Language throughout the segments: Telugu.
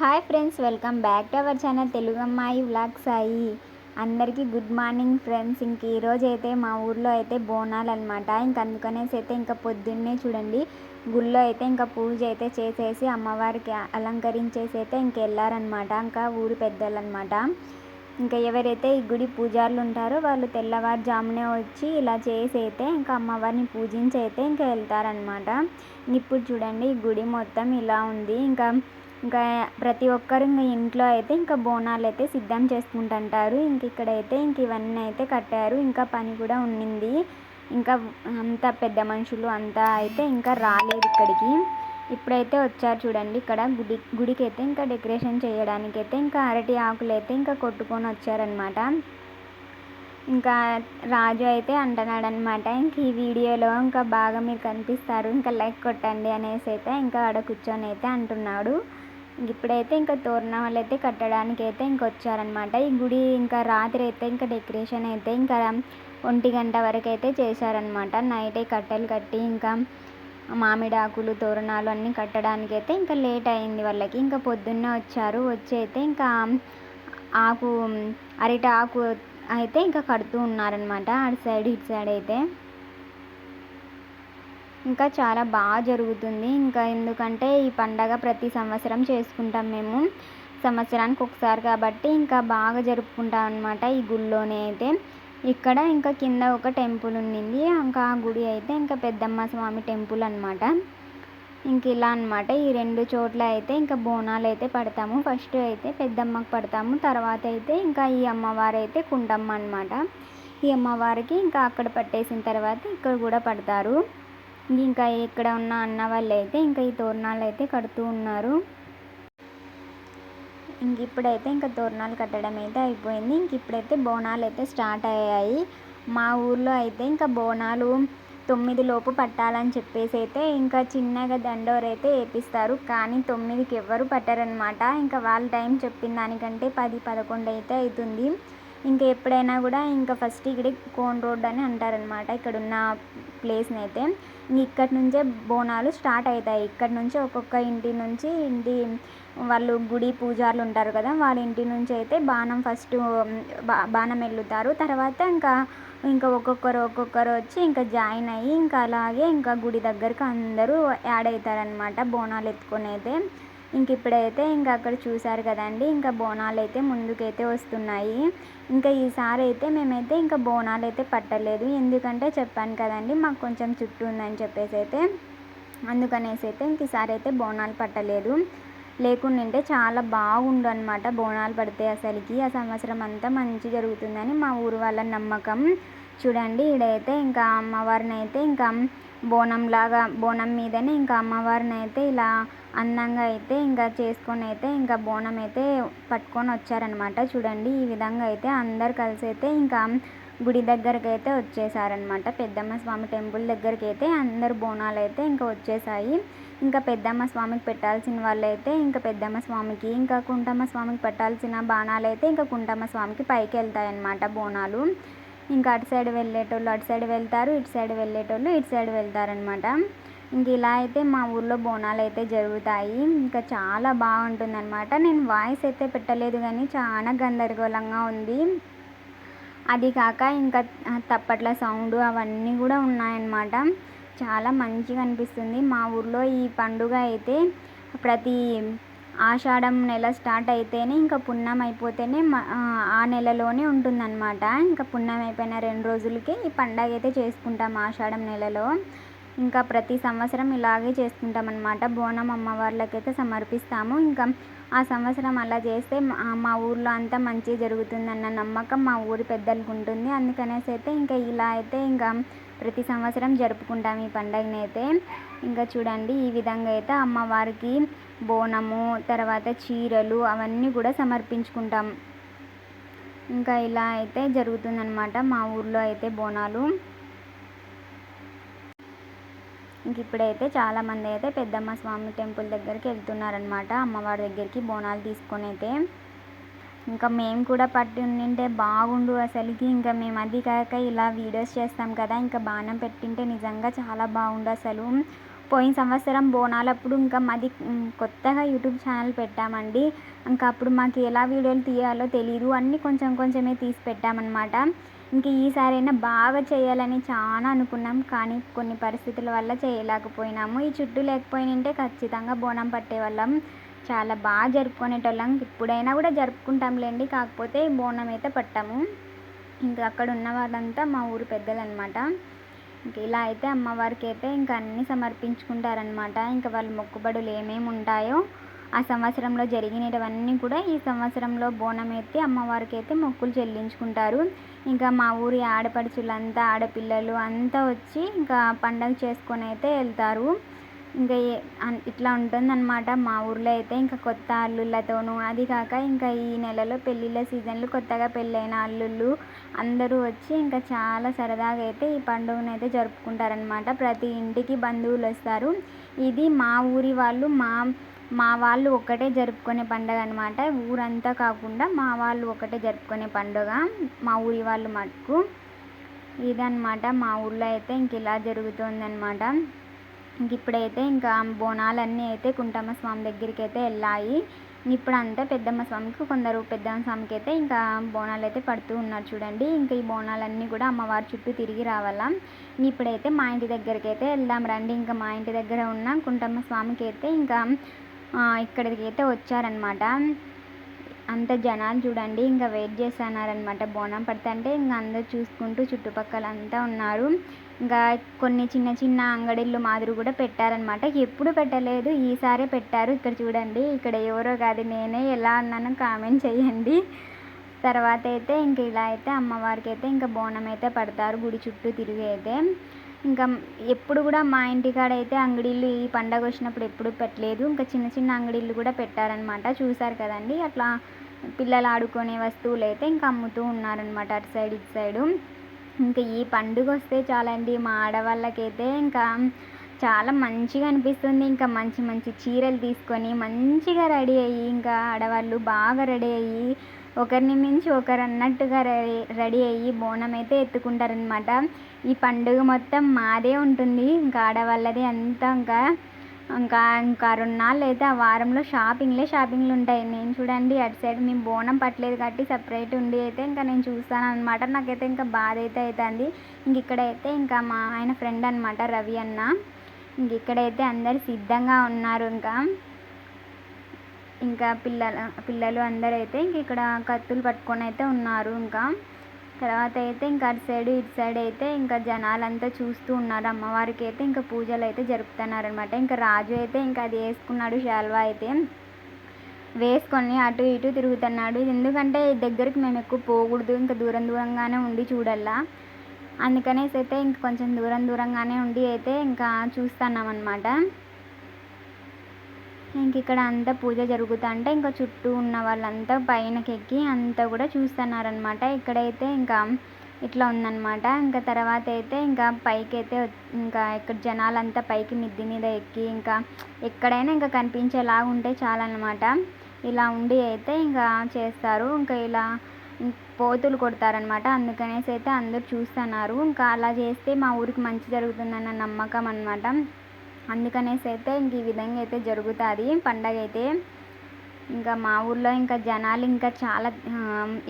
Hi friends welcome back to our channel Telugu అమ్మాయి వ్లాగ్ సాయి అందరికీ గుడ్ మార్నింగ్ ఫ్రెండ్స్. ఇంక ఈరోజు అయితే మా ఊర్లో అయితే బోనాలు అనమాట ఇంక అందుకనేసి అయితే ఇంకా పొద్దున్నే చూడండి గుళ్ళో అయితే ఇంకా పూజ అయితే చేసేసి అమ్మవారికి అలంకరించేసి అయితే ఇంకెళ్ళారనమాట ఇంకా ఊరి పెద్దలనమాట ఇంకా ఎవరైతే ఈ గుడి పూజారులు ఉంటారో వాళ్ళు తెల్లవారుజామునే వచ్చి ఇలా చేసి అయితే ఇంకా అమ్మవారిని పూజించి అయితే ఇంకా వెళ్తారనమాట ఇప్పుడు చూడండి ఈ గుడి మొత్తం ఇలా ఉంది. ఇంకా ఇంకా ప్రతి ఒక్కరు ఇంకా ఇంట్లో అయితే ఇంకా బోనాలు అయితే సిద్ధం చేసుకుంటుంటారు. ఇంక ఇక్కడైతే ఇంక ఇవన్నీ అయితే కట్టారు. ఇంకా పని కూడా ఉండింది ఇంకా అంత పెద్ద మనుషులు అంతా అయితే ఇంకా రాలేదు ఇక్కడికి. ఇప్పుడైతే వచ్చారు చూడండి. ఇక్కడ గుడి గుడికి అయితే ఇంకా డెకరేషన్ చేయడానికి అయితే ఇంకా అరటి ఆకులు అయితే ఇంకా కొట్టుకొని వచ్చారనమాట ఇంకా రాజు అయితే అంటున్నాడు అనమాట ఇంక ఈ వీడియోలో ఇంకా బాగా మీరు కనిపిస్తారు. ఇంకా లైక్ కొట్టండి అనేసి అయితే ఇంకా ఆడ కూర్చొని అయితే అంటున్నాడు. ఇప్పుడైతే ఇంకా తోరణాలు అయితే కట్టడానికి అయితే ఇంక వచ్చారనమాట ఈ గుడి ఇంకా రాత్రి అయితే ఇంకా డెకరేషన్ అయితే ఇంకా ఒంటి గంట వరకు అయితే చేశారనమాట నైటే కట్టెలు కట్టి ఇంకా మామిడి ఆకులు తోరణాలు అన్నీ కట్టడానికి అయితే ఇంకా లేట్ అయింది వాళ్ళకి. ఇంకా పొద్దున్నే వచ్చారు. వచ్చి అయితే ఇంకా ఆకు అరిటాకు ఆకు అయితే ఇంకా కడుతూ ఉన్నారనమాట అటు సైడ్ ఇటు సైడ్ అయితే. ఇంకా చాలా బాగా జరుగుతుంది. ఇంకా ఎందుకంటే ఈ పండగ ప్రతి సంవత్సరం చేసుకుంటాం మేము. సంవత్సరానికి ఒకసారి కాబట్టి ఇంకా బాగా జరుపుకుంటాం అనమాట ఈ గుళ్ళోనే అయితే. ఇక్కడ ఇంకా కింద ఒక టెంపుల్ ఉండింది ఇంకా ఆ గుడి అయితే ఇంకా పెద్దమ్మ స్వామి టెంపుల్ అనమాట ఇంక ఇలా అనమాట ఈ రెండు చోట్ల అయితే ఇంకా బోనాలు అయితే పడతాము. ఫస్ట్ అయితే పెద్దమ్మకు పడతాము. తర్వాత అయితే ఇంకా ఈ అమ్మవారు అయితే కుండమ్మ అనమాట ఈ అమ్మవారికి ఇంకా అక్కడ పట్టేసిన తర్వాత ఇక్కడ కూడా పడతారు. ఇంకా ఇక్కడ ఉన్న అన్న వాళ్ళు అయితే ఇంకా ఈ తోరణాలు అయితే కడుతూ ఉన్నారు. ఇంక ఇప్పుడైతే ఇంకా తోరణాలు కట్టడం అయితే అయిపోయింది. ఇంక ఇప్పుడైతే బోనాలు అయితే స్టార్ట్ అయ్యాయి. మా ఊర్లో అయితే ఇంకా బోనాలు తొమ్మిది లోపు పట్టాలని చెప్పేసి అయితే ఇంకా చిన్నగా దండోరు అయితే వేపిస్తారు. కానీ తొమ్మిదికి ఎవ్వరు పట్టారనమాట ఇంకా వాళ్ళ టైం చెప్పిన దానికంటే పది పదకొండు అయితే అవుతుంది ఇంకా ఎప్పుడైనా కూడా ఇంకా ఫస్ట్ ఇక్కడ కోన్ రోడ్ అని అంటారనమాట ఇక్కడ ఉన్న ప్లేస్ని అయితే ఇక్కడి నుంచే బోనాలు స్టార్ట్ అవుతాయి. ఇక్కడి నుంచి ఒక్కొక్క ఇంటి నుంచి ఇంటి వాళ్ళు గుడి పూజారులు ఉంటారు కదా వాళ్ళ ఇంటి నుంచి అయితే బాణం ఫస్ట్ బాణం వెళ్ళుతారు తర్వాత ఇంకా ఇంకా ఒక్కొక్కరు ఒక్కొక్కరు వచ్చి ఇంకా జాయిన్ అయ్యి ఇంకా అలాగే ఇంకా గుడి దగ్గరకు అందరూ యాడ్ అవుతారనమాట బోనాలు ఎత్తుకొని అయితే ఇంక ఇప్పుడైతే ఇంకా అక్కడ చూసారు కదండి ఇంకా బోనాలు అయితే ముందుకైతే వస్తున్నాయి. ఇంకా ఈసారి అయితే మేమైతే ఇంకా బోనాలు అయితే పట్టలేదు. ఎందుకంటే చెప్పాను కదండి మాకు కొంచెం చుట్టూ ఉందని చెప్పేసి అయితే అందుకనేసి అయితే ఇంక ఈసారి అయితే బోనాలు పట్టలేదు. లేకుండింటే చాలా బాగుండు అనమాట బోనాలు పడితే అసలుకి. ఆ సంవత్సరం అంతా మంచి జరుగుతుందని మా ఊరు వాళ్ళ నమ్మకం. చూడండి ఈడైతే ఇంకా అమ్మవారిని అయితే ఇంకా బోనం లాగా బోనం మీదనే ఇంకా అమ్మవారిని అయితే ఇలా అందంగా అయితే ఇంకా చేసుకొని అయితే ఇంకా బోనం అయితే పట్టుకొని వచ్చారనమాట చూడండి ఈ విధంగా అయితే అందరు కలిసి అయితే ఇంకా గుడి దగ్గరకు అయితే వచ్చేసారనమాట పెద్దమ్మ స్వామి టెంపుల్ దగ్గరికి అయితే అందరు బోనాలు అయితే ఇంకా వచ్చేసాయి. ఇంకా పెద్దమ్మ స్వామికి పెట్టాల్సిన వాళ్ళైతే ఇంకా పెద్దమ్మ స్వామికి ఇంకా కుంటమ్మ స్వామికి పెట్టాల్సిన బాణాలు అయితే ఇంకా కుంటమ్మ స్వామికి పైకి వెళ్తాయి అన్నమాట బోనాలు. ఇంకా అటు సైడ్ వెళ్ళేటోళ్ళు అటు సైడ్ వెళ్తారు ఇటు సైడ్ వెళ్ళేటోళ్ళు ఇటు సైడ్ వెళ్తారనమాట ఇంక ఇలా అయితే మా ఊర్లో బోనాలు అయితే జరుగుతాయి. ఇంకా చాలా బాగుంటుందన్నమాట. నేను వాయిస్ అయితే పెట్టలేదు కానీ చాలా గందరగోళంగా ఉంది. అది కాక ఇంకా తప్పట్ల సౌండ్ అవన్నీ కూడా ఉన్నాయన్నమాట. చాలా మంచిగా అనిపిస్తుంది. మా ఊర్లో ఈ పండుగ అయితే ప్రతి ఆషాఢం నెల స్టార్ట్ అయితేనే ఇంకా పున్నం అయిపోతేనే ఆ నెలలోనే ఉంటుందన్నమాట. ఇంకా పున్నం అయిపోయిన రెండు రోజులకి ఈ పండగ అయితే చేసుకుంటాం ఆషాఢం నెలలో. ఇంకా ప్రతి సంవత్సరం ఇలాగే చేసుకుంటాం అనమాట బోనం అమ్మవార్లకైతే సమర్పిస్తాము. ఇంకా ఆ సంవత్సరం అలా చేస్తే మా ఊర్లో అంతా మంచి జరుగుతుందన్న నమ్మకం మా ఊరి పెద్దలకు ఉంటుంది. అందుకనేసి అయితే ఇంకా ఇలా అయితే ఇంకా ప్రతి సంవత్సరం జరుపుకుంటాం ఈ పండుగని అయితే. ఇంకా చూడండి ఈ విధంగా అయితే అమ్మవారికి బోనము తర్వాత చీరలు అవన్నీ కూడా సమర్పించుకుంటాం. ఇంకా ఇలా అయితే జరుగుతుందనమాట మా ఊర్లో అయితే బోనాలు. ఇంక ఇప్పుడైతే చాలామంది అయితే పెద్దమ్మ స్వామి టెంపుల్ దగ్గరికి వెళ్తున్నారనమాట అమ్మవారి దగ్గరికి బోనాలు తీసుకొని అయితే. ఇంకా మేము కూడా పట్టి ఉండింటే బాగుండు అసలుకి. ఇంకా మేము అది కాక ఇలా వీడియోస్ చేస్తాం కదా ఇంకా బాణం పెట్టింటే నిజంగా చాలా బాగుండు అసలు. పోయిన సంవత్సరం బోనాలప్పుడు ఇంకా మాది కొత్తగా యూట్యూబ్ ఛానల్ పెట్టామండి. ఇంకా అప్పుడు మాకు ఎలా వీడియోలు తీయాలో తెలియదు అన్నీ కొంచెం కొంచెమే తీసి పెట్టామన్నమాట. ఇంక ఈసారైనా బాగా చేయాలని చాలా అనుకున్నాం. కానీ కొన్ని పరిస్థితుల వల్ల చేయలేకపోయినాము. ఈ చుట్టూ లేకపోయినంటే ఖచ్చితంగా బోనం పట్టేవాళ్ళం. చాలా బాగా జరుపుకునేటోళ్ళం. ఇప్పుడైనా కూడా జరుపుకుంటాంలేండి. కాకపోతే బోనం అయితే పట్టాము. ఇంకా అక్కడ ఉన్న వాళ్ళంతా మా ఊరు పెద్దలు అనమాట ఇంక ఇలా అయితే అమ్మవారికి అయితే ఇంకా అన్నీ సమర్పించుకుంటారనమాట. ఇంకా వాళ్ళ మొక్కుబడులు ఏమేమి ఉంటాయో ఆ సంవత్సరంలో జరిగినవన్నీ కూడా ఈ సంవత్సరంలో బోనం ఎత్తి అమ్మవారికి అయితే మొక్కులు చెల్లించుకుంటారు. ఇంకా మా ఊరి ఆడపడుచులంతా ఆడపిల్లలు అంతా వచ్చి ఇంకా పండగ చేసుకొని అయితే వెళ్తారు. ఇంకా ఇట్లా ఉంటుందన్నమాట. మా ఊర్లో అయితే ఇంకా కొత్త అల్లుళ్ళతోనూ అది కాక ఇంకా ఈ నెలలో పెళ్ళిళ్ళ సీజన్లు కొత్తగా పెళ్ళైన అల్లుళ్ళు అందరూ వచ్చి ఇంకా చాలా సరదాగా అయితే ఈ పండుగను అయితే జరుపుకుంటారనమాట ప్రతి ఇంటికి బంధువులు వస్తారు. ఇది మా ఊరి వాళ్ళు మా మా వాళ్ళు ఒకటే జరుపుకునే పండుగ అనమాట ఊరంతా కాకుండా మా వాళ్ళు ఒకటే జరుపుకునే పండుగ. మా ఊరి వాళ్ళు మటుకు. ఇదన్నమాట. మా ఊళ్ళో అయితే ఇంక ఇలా జరుగుతుందన్నమాట. ఇంక ఇప్పుడైతే ఇంకా బోనాలన్నీ అయితే కుంటమ్మ స్వామి దగ్గరికి అయితే వెళ్ళాయి. ఇప్పుడు అంతా పెద్దమ్మ స్వామికి కొందరు పెద్దమ్మ స్వామికి అయితే ఇంకా బోనాలు అయితే పడుతూ ఉన్నారు చూడండి. ఇంకా ఈ బోనాలన్నీ కూడా అమ్మవారి చుట్టూ తిరిగి రావాలా. ఇప్పుడైతే మా ఇంటి దగ్గరికి అయితే వెళ్దాం రండి. ఇంకా మా ఇంటి దగ్గర ఉన్న కుంటమ్మ స్వామికి అయితే ఇంకా ఇక్కడికి అయితే వచ్చారనమాట అంత జనాలు చూడండి ఇంకా వెయిట్ చేస్తున్నారనమాట బోనం పడుతుంటే ఇంకా అందరు చూసుకుంటూ చుట్టుపక్కల అంతా ఉన్నారు. ఇంకా కొన్ని చిన్న చిన్న అంగడిళ్ళు మాదిరి కూడా పెట్టారనమాట ఎప్పుడు పెట్టలేదు ఈసారే పెట్టారు. ఇక్కడ చూడండి ఇక్కడ ఎవరో కాదు నేనే ఎలా అన్నానో కామెంట్ చేయండి. తర్వాత అయితే ఇంక ఇలా అయితే అమ్మవారికి అయితే ఇంకా బోనం అయితే పడతారు గుడి చుట్టూ తిరిగి అయితే ఇంకా ఎప్పుడు కూడా మా ఇంటికాడ అయితే అంగడిళ్ళు ఈ పండగ వచ్చినప్పుడు ఎప్పుడు పెట్టలేదు. ఇంకా చిన్న చిన్న అంగడిళ్ళు కూడా పెట్టారనమాట. చూసారు కదండి? అట్లా పిల్లలు ఆడుకునే వస్తువులు అయితే ఇంకా అమ్ముతూ ఉన్నారనమాట అటు సైడ్ ఇటు సైడు. ఇంకా ఈ పండుగ వస్తే చాలండి మా ఆడవాళ్ళకైతే ఇంకా చాలా మంచిగా అనిపిస్తుంది. ఇంకా మంచి మంచి చీరలు తీసుకొని మంచిగా రెడీ అయ్యి ఇంకా ఆడవాళ్ళు బాగా రెడీ అయ్యి ఒకరిని మించి ఒకరు అన్నట్టుగా రెడీ రెడీ అయ్యి బోనం అయితే ఎత్తుకుంటారనమాట ఈ పండుగ మొత్తం మాదే ఉంటుంది. ఇంకా ఆడవాళ్ళది అంతా ఇంకా ఇంకా ఇంకా రెండు నాళ్ళు అయితే ఆ వారంలో షాపింగ్లే షాపింగ్లు ఉంటాయి. నేను చూడండి అటు సైడ్ మేము బోనం పట్టలేదు కాబట్టి సపరేట్ ఉండి అయితే ఇంకా నేను చూస్తాను అనమాట నాకైతే ఇంకా బాధ అయితే అవుతుంది ఇంక ఇక్కడైతే ఇంకా మా ఆయన ఫ్రెండ్ అనమాట రవి అన్న. ఇంక ఇక్కడైతే అందరు సిద్ధంగా ఉన్నారు ఇంకా. ఇంకా పిల్లల పిల్లలు అందరూ అయితే ఇంక ఇక్కడ కత్తులు పట్టుకొని అయితే ఉన్నారు ఇంకా. తర్వాత అయితే ఇంకా అటు సైడ్ ఇటు సైడ్ అయితే ఇంకా జనాలంతా చూస్తూ ఉన్నారు. అమ్మవారికి అయితే ఇంకా పూజలు అయితే జరుపుతున్నారనమాట ఇంకా రాజు అయితే ఇంకా అది వేసుకున్నాడు శాల్వా అయితే వేసుకొని అటు ఇటు తిరుగుతున్నాడు. ఎందుకంటే దగ్గరికి మేము ఎక్కువ పోకూడదు ఇంకా దూరం దూరంగానే ఉండి చూడల్లా. అందుకనేసి అయితే ఇంక కొంచెం దూరం దూరంగానే ఉండి అయితే ఇంకా చూస్తున్నాం అనమాట ఇంక ఇక్కడ అంతా పూజ జరుగుతుంటే ఇంకా చుట్టూ ఉన్న వాళ్ళంతా పైనకి ఎక్కి అంతా కూడా చూస్తున్నారనమాట ఇక్కడైతే ఇంకా ఇట్లా ఉందన్నమాట. ఇంకా తర్వాత అయితే ఇంకా పైకి అయితే ఇంకా ఇక్కడ జనాలంతా పైకి మిద్ది మీద ఎక్కి ఇంకా ఎక్కడైనా ఇంకా కనిపించేలాగా ఉంటే చాలన్నమాట. ఇలా ఉండి అయితే ఇంకా చేస్తారు. ఇంకా ఇలా పోతులు కొడతారనమాట అందుకనేసి అయితే అందరు చూస్తున్నారు. ఇంకా అలా చేస్తే మా ఊరికి మంచి జరుగుతుందన్న నమ్మకం అనమాట అందుకనేసి అయితే ఇంక ఈ విధంగా అయితే జరుగుతుంది. పండగ అయితే ఇంకా మా ఊర్లో ఇంకా జనాలు ఇంకా చాలా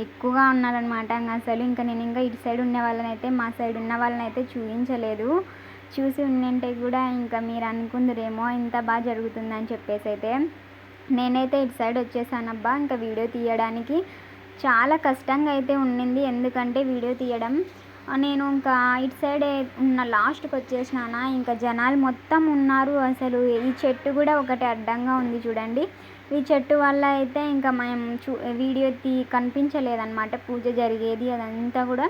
ఎక్కువగా ఉన్నారనమాట అసలు ఇంకా నేను ఇంకా ఇటు సైడ్ ఉన్న వాళ్ళని అయితే మా సైడ్ ఉన్న వాళ్ళని అయితే చూపించలేదు చూసి ఉండింటే కూడా ఇంకా మీరు అనుకుందరేమో ఇంత బాగా జరుగుతుందని చెప్పేసి అయితే నేనైతే ఇటు సైడ్ వచ్చేసానబ్బా. ఇంకా వీడియో తీయడానికి చాలా కష్టంగా అయితే ఉండింది. ఎందుకంటే వీడియో తీయడం నేను ఇంకా ఇటు సైడ్ ఉన్న లాస్ట్కి వచ్చేసినాన ఇంకా జనాలు మొత్తం ఉన్నారు అసలు. ఈ చెట్టు కూడా ఒకటి అడ్డంగా ఉంది చూడండి. ఈ చెట్టు వల్ల అయితే ఇంకా మేము చూ వీడియో తీ కనిపించలేదన్నమాట. పూజ జరిగేది అదంతా కూడా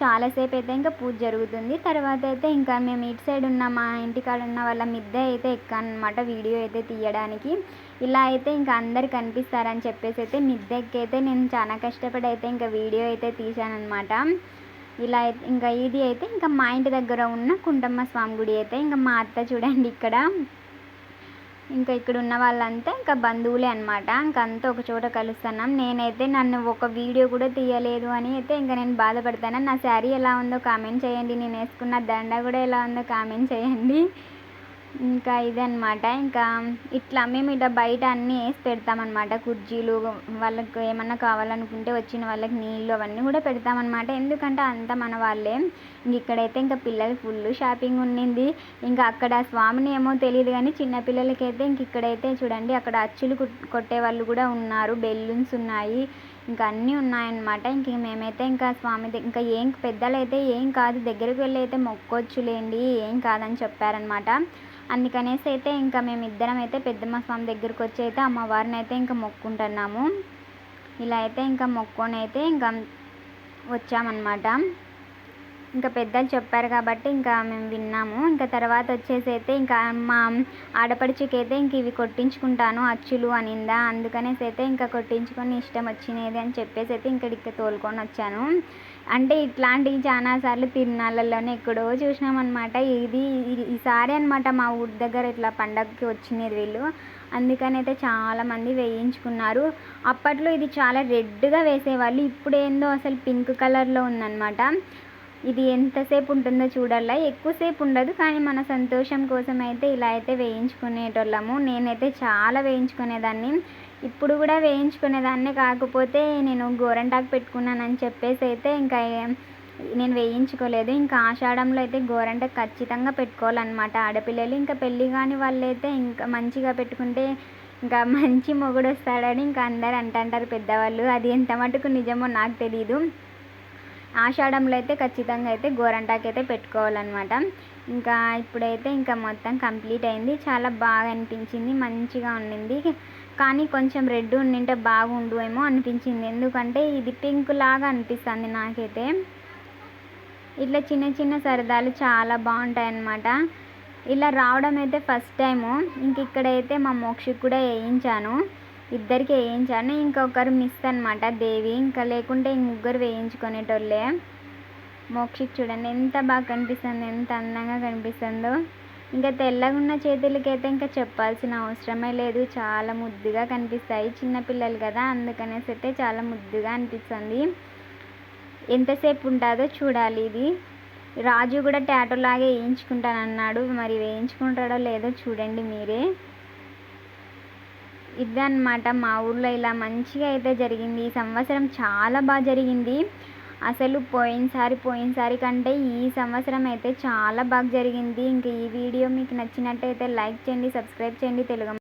చాలాసేపు అయితే ఇంకా పూజ జరుగుతుంది. తర్వాత అయితే ఇంకా మేము ఇటు సైడ్ ఉన్న మా ఇంటికాడ ఉన్న వాళ్ళ మిద్దె అయితే ఎక్కానమాట వీడియో అయితే తీయడానికి. ఇలా అయితే ఇంకా అందరు కనిపిస్తారని చెప్పేసి అయితే మిద్దె అయితే నేను చాలా కష్టపడి అయితే ఇంకా వీడియో అయితే తీశానమాట ఇలా అయితే ఇంకా ఇది అయితే ఇంకా మా ఇంటి దగ్గర ఉన్న కుంటమ్మ స్వామి గుడి అయితే ఇంకా మా అత్త చూడండి ఇక్కడ. ఇంకా ఇక్కడ ఉన్న వాళ్ళంతా ఇంకా బంధువులే అనమాట ఇంకా అంతా ఒక చోట కలుస్తున్నాం. నేనైతే నన్ను ఒక వీడియో కూడా తీయలేదు అని అయితే ఇంకా నేను బాధపడతాను. నా శారీ ఎలా ఉందో కామెంట్ చేయండి. నేను వేసుకున్న దండ కూడా ఎలా ఉందో కామెంట్ చేయండి. ఇంకా ఇదనమాట ఇంకా ఇట్లా మేము ఇట్లా బయట అన్నీ వేసి పెడతామన్నమాట. కుర్చీలు వాళ్ళకి ఏమన్నా కావాలనుకుంటే వచ్చిన వాళ్ళకి నీళ్ళు అవన్నీ కూడా పెడతామన్నమాట. ఎందుకంటే అంతా మన వాళ్ళే. ఇంక ఇక్కడైతే ఇంకా పిల్లలు ఫుల్ షాపింగ్ ఉండింది ఇంకా అక్కడ స్వామిని ఏమో తెలియదు కానీ చిన్నపిల్లలకైతే ఇంక ఇక్కడైతే చూడండి అక్కడ అచ్చులు కొట్టే వాళ్ళు కూడా ఉన్నారు. బెలూన్స్ ఉన్నాయి. ఇంకా అన్నీ ఉన్నాయన్నమాట. ఇంక మేమైతే ఇంకా స్వామి ఇంకా ఏం పెద్దలు అయితే ఏం కాదు దగ్గరికి వెళ్ళి అయితే మొక్కొచ్చులేండి ఏం కాదని చెప్పారనమాట అందుకనేసి అయితే ఇంకా మేము ఇద్దరం అయితే పెద్దమ్మ స్వామి దగ్గరికి వచ్చి అయితే అమ్మవారిని అయితే ఇంకా మొక్కుంటున్నాము. ఇలా అయితే ఇంకా మొక్కొని అయితే ఇంకా వచ్చామన్నమాట. ఇంకా పెద్దలు చెప్పారు కాబట్టి ఇంకా మేము విన్నాము. ఇంకా తర్వాత వచ్చేసి అయితే ఇంకా మా ఆడపడుచుకి అయితే ఇంక ఇవి కొట్టించుకుంటాను అచ్చులు అనిందా అందుకనేసి అయితే ఇంకా కొట్టించుకొని ఇష్టం వచ్చినది అని చెప్పేసి అయితే ఇక్కడికి తోలుకొని వచ్చాను. అంటే ఇట్లాంటివి చాలాసార్లు తిరునాళ్ళలోనే ఎక్కడో చూసినామన్నమాట. ఇది ఈసారి అనమాట మా ఊరి దగ్గర ఇట్లా పండగకి వచ్చినది వీళ్ళు. అందుకని అయితే చాలామంది వేయించుకున్నారు. అప్పట్లో ఇది చాలా రెడ్గా వేసేవాళ్ళు. ఇప్పుడు ఏందో అసలు పింక్ కలర్లో ఉందన్నమాట. ఇది ఎంతసేపు ఉంటుందో చూడాలా? ఎక్కువసేపు ఉండదు కానీ మన సంతోషం కోసం అయితే ఇలా అయితే వేయించుకునేటోళ్ళము. నేనైతే చాలా వేయించుకునేదాన్ని. ఇప్పుడు కూడా వేయించుకునేదాన్ని కాకపోతే నేను గోరంటాకు పెట్టుకున్నానని చెప్పేసి అయితే ఇంకా నేను వేయించుకోలేదు. ఇంకా ఆషాఢంలో అయితే గోరంట ఖచ్చితంగా పెట్టుకోవాలన్నమాట. ఆడపిల్లలు ఇంకా పెళ్ళి కాని వాళ్ళైతే ఇంకా మంచిగా పెట్టుకుంటే ఇంకా మంచి మొగుడు వస్తాడని ఇంకా అందరు అంటారు పెద్దవాళ్ళు. అది ఎంత మటుకు నిజమో నాకు తెలీదు. ఆషాఢంలో అయితే ఖచ్చితంగా అయితే గోరంటాకు అయితే పెట్టుకోవాలన్నమాట. ఇంకా ఇప్పుడైతే ఇంకా మొత్తం కంప్లీట్ అయింది. చాలా బాగా అనిపించింది. మంచిగా ఉండింది. కానీ కొంచెం రెడ్ ఉండింటే బాగుండు ఏమో అనిపించింది. ఎందుకంటే ఇది పింక్ లాగా అనిపిస్తుంది నాకైతే. ఇట్లా చిన్న చిన్న సరదాలు చాలా బాగుంటాయి అన్నమాట ఇలా రావడం అయితే ఫస్ట్ టైము. ఇంక ఇక్కడైతే మా మోక్షకి కూడా వేయించాను. ఇద్దరికి వేయించాను. ఇంకొకరు మిస్ అనమాట దేవి. ఇంకా లేకుంటే ముగ్గురు వేయించుకునేటోళ్ళే. మోక్షిక్ చూడండి ఎంత బాగా కనిపిస్తుంది ఎంత అందంగా కనిపిస్తుందో. ఇంకా తెల్లగా ఉన్న చేతులకైతే ఇంకా చెప్పాల్సిన అవసరమే లేదు. చాలా ముద్దుగా కనిపిస్తాయి. చిన్నపిల్లలు కదా అందుకనేసి అయితే చాలా ముద్దుగా అనిపిస్తుంది. ఎంతసేపు ఉంటుందో చూడాలి ఇది. రాజు కూడా ట్యాటో లాగే వేయించుకుంటానన్నాడు. మరి వేయించుకుంటాడో లేదో చూడండి మీరే. ఇదన్నమాట మా ఊర్లో ఇలా మంచిగా అయితే జరిగింది. ఈ సంవత్సరం చాలా బాగా జరిగింది. అసలు పోయినసారి పోయినసారి కంటే ఈ సంవత్సరం అయితే చాలా బాగా జరిగింది. ఇంకా ఈ వీడియో మీకు నచ్చినట్టయితే లైక్ చేయండి సబ్స్క్రైబ్ చేయండి. తెలుగు